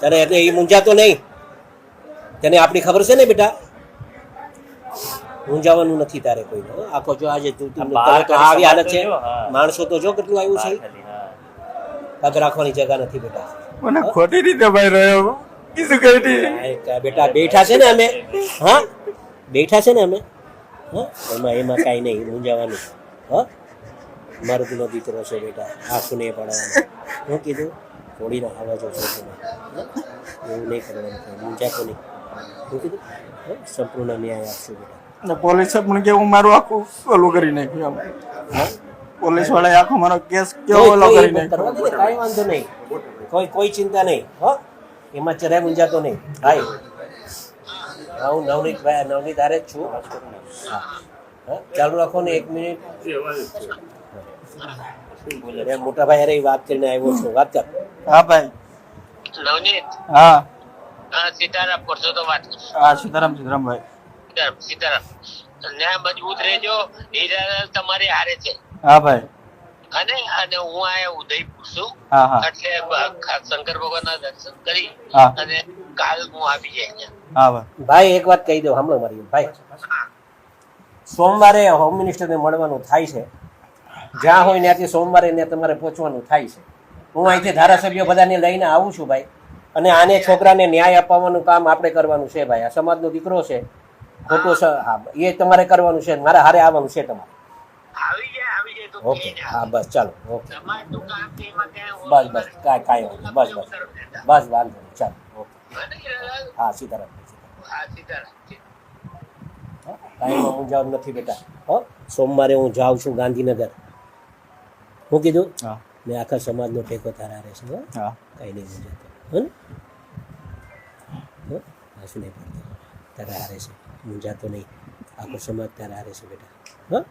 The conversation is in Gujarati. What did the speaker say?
તને એટલે એ મૂંઝાતો નહીં. તને આપણી ખબર છે ને બેટા? મૂંઝાવાનું નથી તારે કોઈ આખો જો આજે આવી હાલત છે. માણસો તો જો કેટલું આવ્યું છે. પગ રાખવાની જગા નથી બેટા. મને ખોટી રીતે ભાઈ રહ્યો કીધું કઈ બેટા બેઠા છે ને અમે. હા? બેઠા છે ને અમે? હા? એમાં એમાં કાંઈ નહીં મૂંઝાવાનું. હા? મારો પેલો દીકરો છે બેટા આંખું નહીં પડવાનું હું કીધું? થોડીના આવાજો જો એવું નહીં કરવાનું કાંઈ મૂંઝાતો નહીં હું કીધું? સંપૂર્ણ ન્યાય આપશું બેટા ને પોલીસે પણ કેવું મારું આખું ઓલું કરી નાખ્યું એમ. પોલીસ વાળાએ આખો મારો કેસ કેવો ઓલો કરી નાખ્યો? કાંઈ વાંધો નહીં. કોઈ કોઈ ચિંતા નહીં હો? એમાં જરાય મૂંઝાતો નહીં. હાય. હા હું નવનીત ભાઈ નવનીત આરે જ છું. હા. હા? ચાલુ રાખો ને એક મિનિટ. મોટા ભાઈ અરે વાત કરીને આવ્યો છું. વાત કર. હા ભાઈ. નવનીત? હા. હા સીતારામ કરશો તો વાત હા સીતારામ સીતારામ ભાઈ. સીતારામ ન્યાય મજબૂત રહેજો. હીરાલાલ તમારી હારે છે. હા ભાઈ. અને અને હું આ ઉદયપુર છું. એટલે શંકર ભગવાનના દર્શન કરી અને કાલ હું આવી જાય હા ભાઈ. એક વાત કહી દો સાંભળો મારી ભાઈ. સોમવારે હોમ મિનિસ્ટરને મળવાનું થાય છે. જ્યાં હોય ત્યાંથી સોમવારે ત્યાં તમારે પહોંચવાનું થાય છે. હું અહીંથી ધારાસભ્યો બધાને લઈને આવું છું ભાઈ. અને આને છોકરાને ન્યાય અપાવવાનું કામ આપણે કરવાનું છે ભાઈ. આ સમાજનો દીકરો છે. ખોટો હા એ તમારે કરવાનું છે મારે હારે આવવાનું છે તમારે. આવી જાય આવી જાય તો ઓકે. હા બસ ચાલો. ઓકે. બસ બસ કાંઈ કાંઈ વાંધો નહીં. બસ બસ. બસ વાંધો નહીં. ચાલો ઓકે. હા સીતારામ કાંઈ હું જાઉં નથી બેટા. હો સોમવારે હું જાઉં છું ગાંધીનગર. હું કીધું? હા. મેં આખા સમાજનો ટેકો તારા રહેશે હો. હા. કઈ નહીં જતો હો? ને હો નહીં પડતો? તારા હારે છે. મૂંઝાતો નહીં. આખો સમાજ તારા હારે છે બેટા. હો?